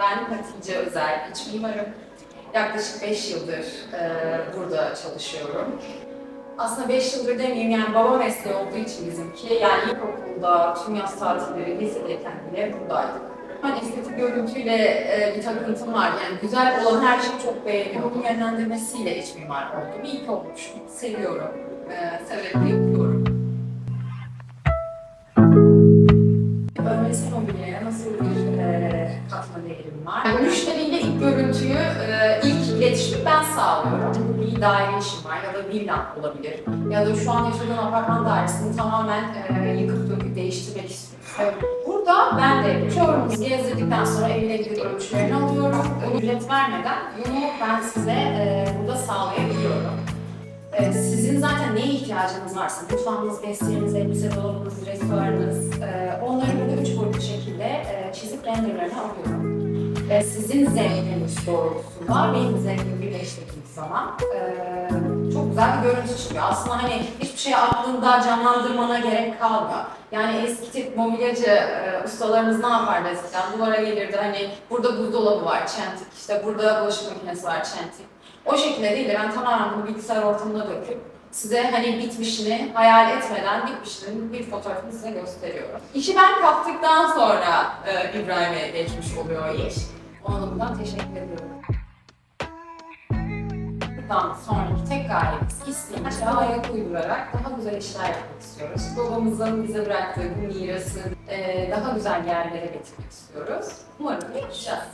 Ben Hatice Özel, iç mimarım. Yaklaşık 5 yıldır e, burada çalışıyorum. Aslında 5 yıldır demeyeyim yani baba mesleği olduğu için bizimki. Yani ilkokulda, tüm yaz tatilleri, lisedeyken bile buradaydık. Hani estetik görüntüyle e, bir takıntım var. Yani güzel olan her şeyi çok beğeniyorum. Bunun yönlendirmesiyle iç mimar oldum. İyi ki olmuş. Seviyorum. E, severek yapıyorum. Müşteriyle ilk görüntüyü, e, ilk iletişimi ben sağlıyorum. Bu bir daire işim var ya da villa olabilir. Ya da şu an yaşadığım apartman dairesini tamamen e, yıkıp döküp değiştirmek istiyorum. Burada ben de showroom'u gezdirdikten sonra evine gidip ölçülerini alıyorum. Ücret vermeden bunu ben size e, burada sağlayabiliyorum. Sizin zaten neye ihtiyacınız varsa, mutfağınız, vestiyeniz, elbise dolabınız, restoranınız, onları burada üç boyutlu şekilde çizip renderlerini alıyorum. Ve sizin zevkiniz doğrultusunda benim zevkim birleştirdiğim zaman e, çok güzel bir görüntü çıkıyor. Aslında hani hiçbir şey aklında canlandırmana gerek kalmıyor. Yani eski tip mobilyacı e, ustalarımız ne yapardı eskiden? Duvara gelirdi hani burada buzdolabı var, çentik, işte burada bulaşık makinesi var, çentik. O şekilde değil de ben tamamen bunu bilgisayar ortamına döküp size hani bitmişini hayal etmeden bitmişinin bir fotoğrafını size gösteriyorum. İşi ben kaptıktan sonra e, İbrahim'e geçmiş oluyor iş. Ona teşekkür ediyorum. Buradan sonraki tek gayemiz isteyince ayak uydurarak daha güzel işler yapmak istiyoruz. Babamızın bize bıraktığı bu mirası daha güzel yerlere getirmek istiyoruz. Umarım yapacağız.